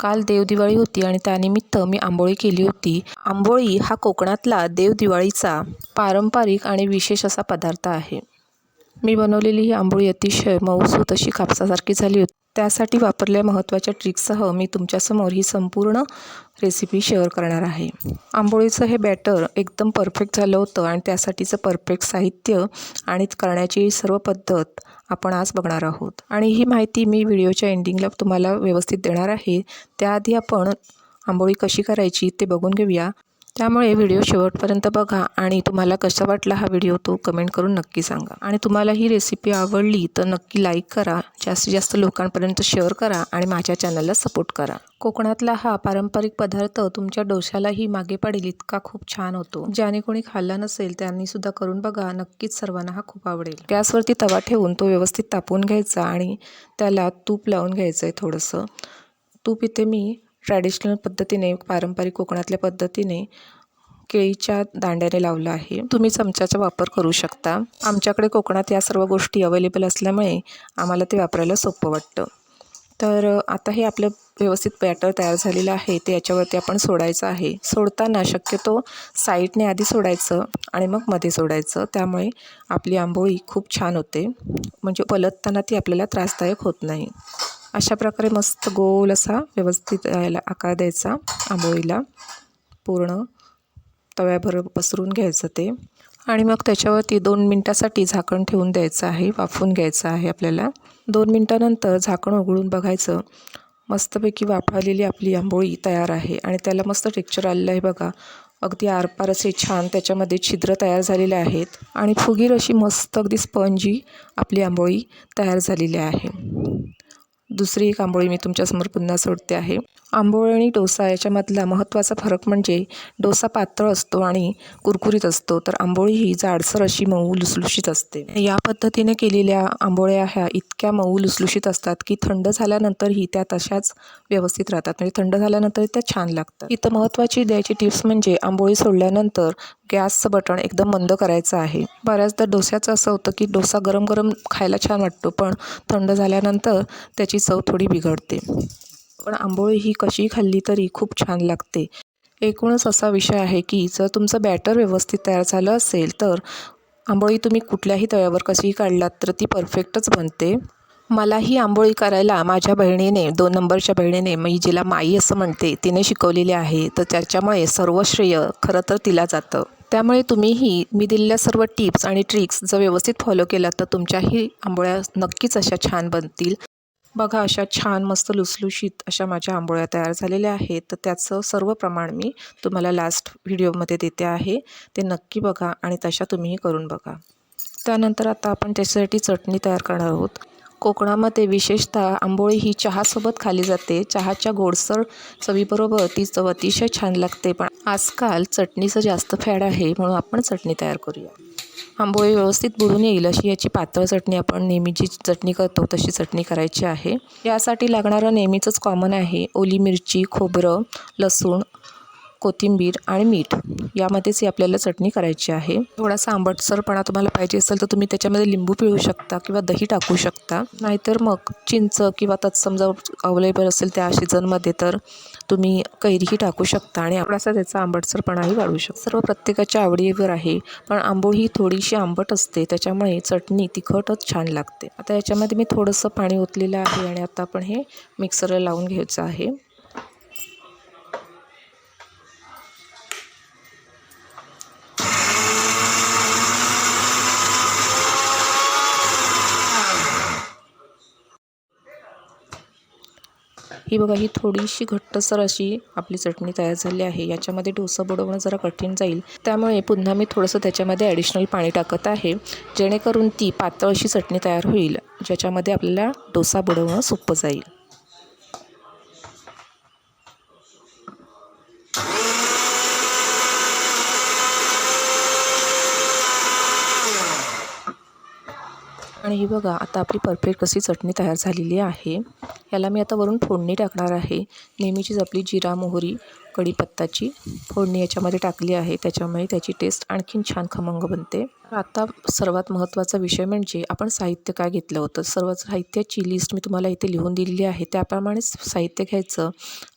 काल देवदिवाळी होती आणि त्यानिमित्त मी आंबोळी केली होती. आंबोळी हा कोकणातला देवदिवाळीचा पारंपरिक आणि विशेष असा पदार्थ आहे. मी बनवलेली ही आंबोळी अतिशय मऊसूत अशी कापसासारखी झाली होती. त्यासाठी वापरल्या महत्त्वाच्या ट्रिक्ससह मी तुमच्यासमोर ही संपूर्ण रेसिपी शेअर करणार आहे. आंबोळीचं हे बॅटर एकदम परफेक्ट झालं होतं आणि त्यासाठीचं परफेक्ट साहित्य आणि करण्याची सर्व पद्धत आपण आज बघणार आहोत. आणि ही माहिती मी व्हिडिओच्या एंडिंगला तुम्हाला व्यवस्थित देणार आहे. त्याआधी आपण आंबोळी कशी करायची ते बघून घेऊया. त्यामुळे व्हिडिओ शेवटपर्यंत बघा आणि तुम्हाला कसा वाटला हा व्हिडिओ तो कमेंट करून नक्की सांगा. आणि तुम्हाला ही रेसिपी आवडली तर नक्की लाईक करा जास्तीत जास्त लोकांपर्यंत शेअर करा आणि माझ्या चॅनलला सपोर्ट करा. कोकणातला हा पारंपरिक पदार्थ तुमच्या डोशालाही मागे पडेल इतका खूप छान होतो. ज्याने कोणी खाल्ला नसेल त्यांनी सुद्धा करून बघा नक्कीच सर्वांना हा खूप आवडेल. गॅसवरती तवा ठेवून तो व्यवस्थित तापवून घ्यायचा आणि त्याला तूप लावून घ्यायचं आहे थोडंसं. तूप इथे मी ट्रॅडिशनल पद्धतीने पारंपरिक कोकणातल्या पद्धतीने केळीच्या दांड्याने लावलं आहे. तुम्ही चमच्याचा वापर करू शकता. आमच्याकडे कोकणात या सर्व गोष्टी अवेलेबल असल्यामुळे आम्हाला ते वापरायला सोपं वाटतं. तर आता हे आपलं व्यवस्थित बॅटर तयार झालेलं आहे. ते याच्यावरती आपण सोडायचं आहे. सोडताना शक्यतो साईडने आधी सोडायचं आणि मग मध्ये सोडायचं. त्यामुळे आपली आंबोळी खूप छान होते. म्हणजे पलटताना ती आपल्याला त्रासदायक होत नाही. अशा प्रकारे मस्त गोल असा व्यवस्थित यायला आकार द्यायचा आंबोळीला. पूर्ण तव्याभर पसरून घ्यायचं ते. आणि मग त्याच्यावरती दोन मिनटासाठी झाकण ठेवून द्यायचं आहे वाफून घ्यायचं आहे आपल्याला. दोन मिनटानंतर झाकण उघडून बघायचं. मस्तपैकी वाफालेली आपली आंबोळी तयार आहे आणि त्याला मस्त टेक्चर आलेलं आहे बघा. अगदी आरपार असे छान त्याच्यामध्ये छिद्र तयार झालेले आहेत. आणि फुगीर अशी मस्त अगदी स्पंजी आपली आंबोळी तयार झालेली आहे. दुसरी कांबोळी मी तुमच्यासमोर पुन्हा सोडते आहे. आंबोळी आणि डोसा याच्यामधला महत्त्वाचा फरक म्हणजे डोसा पातळ असतो आणि कुरकुरीत असतो. तर आंबोळी ही जाडसर अशी मऊ लुसलुशीत असते. या पद्धतीने केलेल्या आंबोळ्या ह्या इतक्या मऊ लुसलुशीत असतात की थंड झाल्यानंतरही त्या तशाच व्यवस्थित राहतात. म्हणजे थंड झाल्यानंतर त्या छान लागतात. इथं महत्त्वाची द्यायची टिप्स म्हणजे आंबोळी सोडल्यानंतर गॅसचं बटण एकदम बंद करायचं आहे. बऱ्याचदा डोस्याचं असं होतं की डोसा गरम गरम खायला छान वाटतो पण थंड झाल्यानंतर त्याची चव थोडी बिघडते. पण आंबोळी ही कशी खाल्ली तरी खूप छान लागते. एकूणच असा विषय आहे की जर तुमचं बॅटर व्यवस्थित तयार झालं असेल तर आंबोळी तुम्ही कुठल्याही तव्यावर कशीही काढलात तर ती परफेक्टच बनते. मला ही आंबोळी करायला माझ्या बहिणीने दोन नंबरच्या बहिणीने मी जिला माई असं म्हणते तिने शिकवलेली आहे. तर त्याच्यामुळे सर्व श्रेय खरं तर तिला जातं. त्यामुळे तुम्हीही मी दिलेल्या सर्व टिप्स आणि ट्रिक्स जर व्यवस्थित फॉलो केला तर तुमच्याही आंबोळ्या नक्कीच अशा छान बनतील. बघा अशा छान मस्त लुसलुशीत अशा माझ्या आंबोळ्या तयार झालेल्या आहेत. तर त्याचं सर्व प्रमाण मी तुम्हाला लास्ट व्हिडिओमध्ये देते आहे. ते नक्की बघा आणि तशा तुम्हीही करून बघा. त्यानंतर आता आपण त्याच्यासाठी चटणी तयार करणार आहोत. कोकणामध्ये विशेषतः आंबोळी ही चहासोबत खाली जाते. चहाच्या गोडसर चवीबरोबर ती चव अतिशय छान लागते. पण आजकाल चटणीचं जास्त फॅड आहे म्हणून आपण चटणी तयार करूया. आंबोळी व्यवस्थित बुडून येईल अशी याची पातळ चटणी आपण नेहमी जी चटणी करतो तशी चटणी करायची आहे. यासाठी लागणारं नेहमीचंच कॉमन आहे. ओली मिरची खोबरं लसूण कोथिंबीर आणि मीठ यामध्येच ही आपल्याला चटणी करायची आहे. थोडासा आंबटसरपणा तुम्हाला पाहिजे असेल तर तुम्ही त्याच्यामध्ये लिंबू पिळू शकता किंवा दही टाकू शकता. नाहीतर मग चिंच किंवा तत्सम जर अवेलेबल असेल त्या सीझनमध्ये तर तुम्ही कैरीही टाकू शकता आणि थोडासा त्याचा आंबटसरपणाही वाढवू शकता. सर्व प्रत्येकाच्या आवडीवर आहे पण आंबोळ ही थोडीशी आंबट असते त्याच्यामुळे चटणी तिखटच छान लागते. आता याच्यामध्ये मी थोडंसं पाणी ओतलेलं आहे आणि आता आपण हे मिक्सरला लावून घ्यायचं आहे. ही बघा ही थोडीशी घट्टसर अशी आपली चटणी तयार झाली आहे. याच्यामध्ये डोसा बुडवणं जरा कठीण जाईल. त्यामुळे पुन्हा मी थोडंसं त्याच्यामध्ये ॲडिशनल पाणी टाकत आहे. जेणेकरून ती पातळ अशी चटणी तयार होईल ज्याच्यामध्ये आपल्याला डोसा बुडवणं सोपं जाईल. आणि ही बघा आता आपली परफेक्ट अशी चटणी तयार झालेली आहे. याला मी आता वरून फोडणी टाकणार आहे. नेहमीचीच आपली जिरा मोहरी कढीपत्ताची फोडणी याच्यामध्ये टाकली आहे. त्याच्यामुळे त्याची टेस्ट आणखीन छान खमंग बनते. आता सर्वात महत्त्वाचा विषय म्हणजे आपण साहित्य काय घेतलं होतं? सर्व साहित्याची लिस्ट मी तुम्हाला इथे लिहून दिलेली आहे. त्याप्रमाणेच साहित्य घ्यायचं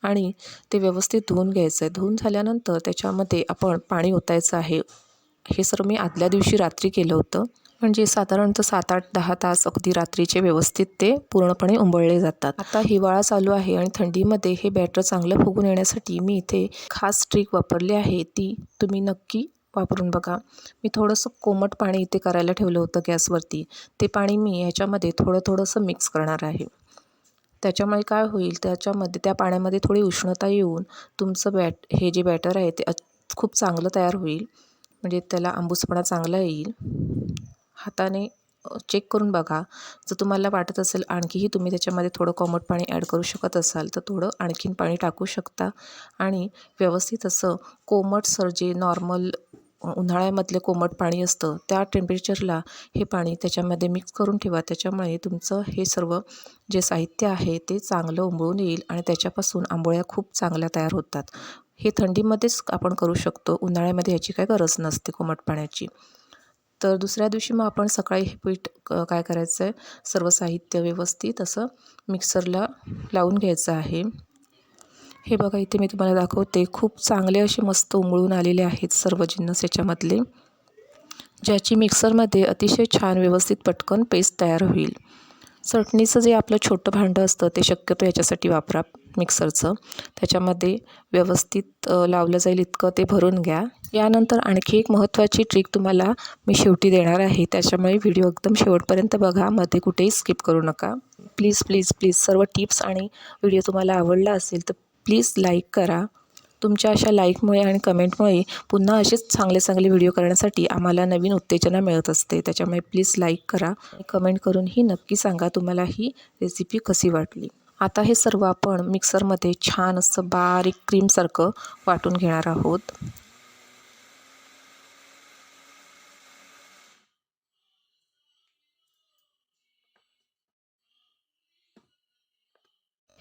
आणि ते व्यवस्थित धुवून घ्यायचं आहे धुवून झाल्यानंतर त्याच्यामध्ये आपण पाणी ओतायचं आहे. हे सर्व मी आदल्या दिवशी रात्री केलं होतं. म्हणजे साधारणतः सात आठ दहा तास अगदी रात्रीचे व्यवस्थित ते पूर्णपणे उंबळले जातात. आता हिवाळा चालू आहे आणि थंडीमध्ये हे बॅटर चांगलं फुगून येण्यासाठी मी इथे खास ट्रिक वापरली आहे. ती तुम्ही नक्की वापरून बघा. मी थोडंसं कोमट पाणी इथे करायला ठेवलं होतं गॅसवरती. ते पाणी मी ह्याच्यामध्ये थोडं थोडंसं मिक्स करणार आहे. त्याच्यामुळे काय होईल? त्याच्यामध्ये त्या पाण्यामध्ये थोडी उष्णता येऊन तुमचं बॅट हे जे बॅटर आहे ते खूप चांगलं तयार होईल. म्हणजे त्याला आंबूसपणा चांगला येईल. हाताने चेक करून बघा. जर तुम्हाला वाटत असेल आणखीही तुम्ही त्याच्यामध्ये थोडं कोमट पाणी ॲड करू शकत असाल तर थोडं आणखीन पाणी टाकू शकता. आणि व्यवस्थित असं कोमटसर जे नॉर्मल उन्हाळ्यामधले कोमट पाणी असतं त्या टेम्परेचरला हे पाणी त्याच्यामध्ये मिक्स करून ठेवा. त्याच्यामुळे तुमचं हे सर्व जे साहित्य आहे ते चांगलं उंबळून येईल आणि त्याच्यापासून आंबोळ्या खूप चांगल्या तयार होतात. हे थंडीमध्येच आपण करू शकतो. उन्हाळ्यामध्ये याची काय गरज नसते कोमट पाण्याची. तर दुसऱ्या दिवशी मग आपण सकाळी हे पीठ काय करायचं आहे सर्व साहित्य व्यवस्थित असं मिक्सरला लावून घ्यायचं आहे. हे बघा इथे मी तुम्हाला दाखवते. खूप चांगले असे मस्त उमळून आलेले आहेत सर्व जिन्नस याच्यामधले ज्याची मिक्सरमध्ये अतिशय छान व्यवस्थित पटकन पेस्ट तयार होईल. चटणीचं जे आपलं छोटं भांडं असतं ते शक्यतो याच्यासाठी वापरा. मिक्सरचं. त्याच्यामध्ये व्यवस्थित लावलं जाईल इतकं ते भरून घ्या. यानंतर आणखी एक महत्त्वाची ट्रिक तुम्हाला मी शेवटी देणार आहे. त्याच्यामुळे व्हिडिओ एकदम शेवटपर्यंत बघा. मध्ये कुठेही स्किप करू नका. प्लीज प्लीज प्लीज सर्व टिप्स आणि व्हिडिओ तुम्हाला आवडला असेल तर प्लीज लाईक करा. तुमच्या अशा लाईकमुळे आणि कमेंटमुळे पुन्हा असेच चांगले चांगले व्हिडिओ करण्यासाठी आम्हाला नवीन उत्तेजना मिळत असते. त्याच्यामुळे प्लीज लाईक करा. कमेंट करूनही नक्की सांगा तुम्हाला ही रेसिपी कशी वाटली. आता हे सर्व आपण मिक्सरमध्ये छान असं बारीक क्रीमसारखं वाटून घेणार आहोत.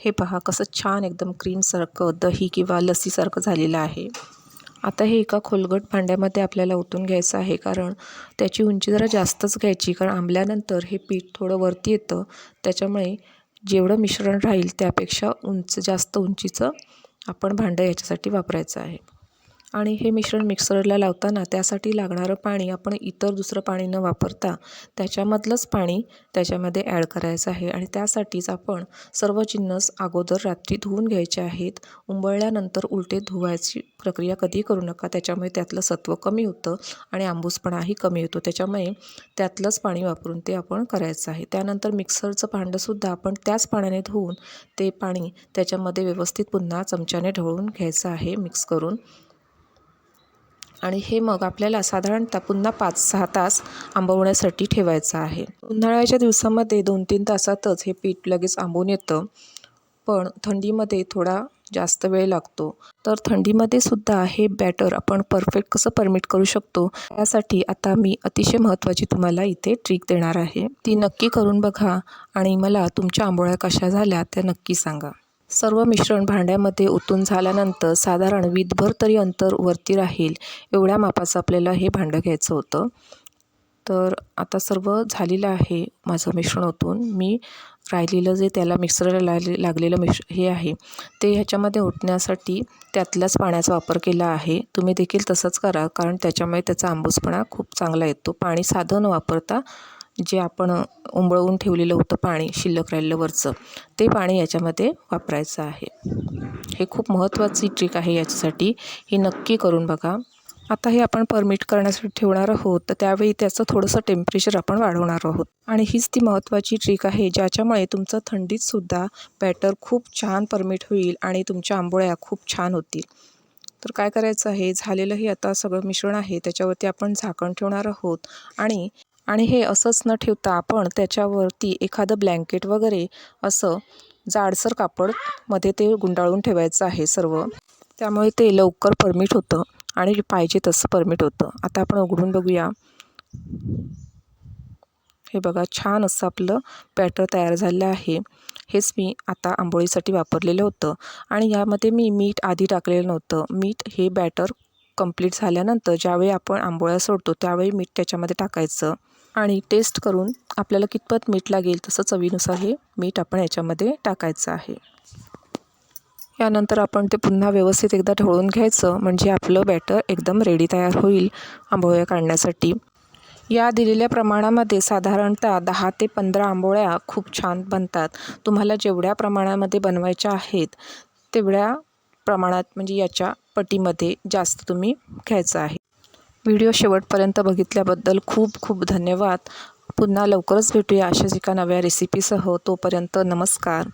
हे पहा कसं छान एकदम क्रीमसारखं दही किंवा लसीसारखं झालेलं आहे. आता हे एका खोलगट भांड्यामध्ये आपल्याला ओतून घ्यायचं आहे कारण त्याची उंची जरा जास्तच घ्यायची कारण आंबल्यानंतर हे पीठ थोडं वरती येतं. त्याच्यामुळे जेवढं मिश्रण राहील त्यापेक्षा उंच जास्त उंचीचं आपण भांडं याच्यासाठी वापरायचं आहे. आणि हे मिश्रण मिक्सरला लावताना त्यासाठी लागणारं पाणी आपण इतर दुसरं पाणी न वापरता त्याच्यामधलंच पाणी त्याच्यामध्ये ॲड करायचं आहे. आणि त्यासाठीच आपण सर्व जिन्नस अगोदर रात्री धुवून घ्यायचे आहेत. उंबळल्यानंतर उलटे धुवायची प्रक्रिया कधी करू नका. त्याच्यामुळे त्यातलं सत्व कमी होतं आणि आंबूसपणाही कमी होतो. त्याच्यामुळे त्यातलंच पाणी वापरून ते आपण करायचं आहे. त्यानंतर मिक्सरचं भांडंसुद्धा आपण त्याच पाण्याने धुवून ते पाणी त्याच्यामध्ये व्यवस्थित पुन्हा चमच्याने ढवळून घ्यायचं आहे. मिक्स करून आणि हे मग आपल्याला साधारणतः पुन्हा पाच सहा तास आंबवण्यासाठी ठेवायचं आहे. उन्हाळ्याच्या दिवसामध्ये दोन तीन तासातच हे पीठ लगेच आंबून येतं पण थंडीमध्ये थोडा जास्त वेळ लागतो. तर थंडीमध्ये सुद्धा हे बॅटर आपण परफेक्ट कसं परमिट करू शकतो यासाठी आता मी अतिशय महत्त्वाची तुम्हाला इथे ट्रिक देणार आहे. ती नक्की करून बघा आणि मला तुमच्या आंबोळ्या कशा झाल्या त्या नक्की सांगा. सर्व मिश्रण भांड्यामध्ये ओतून झाल्यानंतर साधारण वीतभर तरी अंतर वरती राहील एवढ्या मापाचं आपल्याला हे भांडं घ्यायचं होतं. तर आता सर्व झालेलं आहे माझं मिश्रण ओतून. मी राहिलेलं जे त्याला मिक्सरला लागले लागलेलं मिश हे आहे ते ह्याच्यामध्ये ओतण्यासाठी त्यातल्याच पाण्याचा वापर केला आहे. तुम्ही देखील तसंच करा कारण त्याच्यामुळे त्याचा आंबूसपणा खूप चांगला येतो. पाणी साधं न वापरता जे आपण उंबळवून ठेवलेलं होतं पाणी शिल्लक राहिलेलं वरचं ते पाणी याच्यामध्ये वापरायचं आहे. हे खूप महत्त्वाची ट्रिक आहे याच्यासाठी. ही नक्की करून बघा. आता हे आपण परमिट करण्यासाठी ठेवणार आहोत तर त्यावेळी त्याचं थोडंसं टेम्परेचर आपण वाढवणार आहोत. आणि हीच ती महत्त्वाची ट्रिक आहे ज्याच्यामुळे तुमचं थंडीतसुद्धा बॅटर खूप छान परमिट होईल आणि तुमच्या आंबोळ्या खूप छान होतील. तर काय करायचं आहे? झालेलं हे आता सगळं मिश्रण आहे त्याच्यावरती आपण झाकण ठेवणार आहोत. आणि आणि हे असंच न ठेवता आपण त्याच्यावरती एखादं ब्लँकेट वगैरे असं जाडसर कापडमध्ये ते गुंडाळून ठेवायचं आहे सर्व. त्यामुळे ते लवकर परमिट होतं आणि पाहिजे तसं परमिट होतं. आता आपण उघडून बघूया. हे बघा छान असं आपलं बॅटर तयार झालं आहे. हेच मी आता आंबोळीसाठी वापरलेलं होतं. आणि यामध्ये मी मीठ आधी टाकलेलं नव्हतं. मीठ हे बॅटर कंप्लीट झाल्यानंतर ज्यावेळी आपण आंबोळ्या सोडतो त्यावेळी मीठ त्याच्यामध्ये टाकायचं. आणि टेस्ट करून आपल्याला कितपत मीठ लागेल तसं चवीनुसार हे मीठ आपण याच्यामध्ये टाकायचं आहे. यानंतर आपण ते पुन्हा व्यवस्थित एकदा ढवळून घ्यायचं. म्हणजे आपलं बॅटर एकदम रेडी तयार होईल. आंबोळ्या काढण्यासाठी. या दिलेल्या प्रमाणामध्ये साधारणतः दहा ते पंधरा आंबोळ्या खूप छान बनतात. तुम्हाला जेवढ्या प्रमाणामध्ये बनवायच्या आहेत तेवढ्या प्रमाणात म्हणजे याच्या पटीमध्ये जास्त तुम्ही घ्यायचं आहे. व्हिडिओ शेवटपर्यंत बघितल्याबद्दल खूप खूप धन्यवाद. पुन्हा लवकरच भेटूया अशाच एका नव्या रेसिपीसह तोपर्यंत नमस्कार.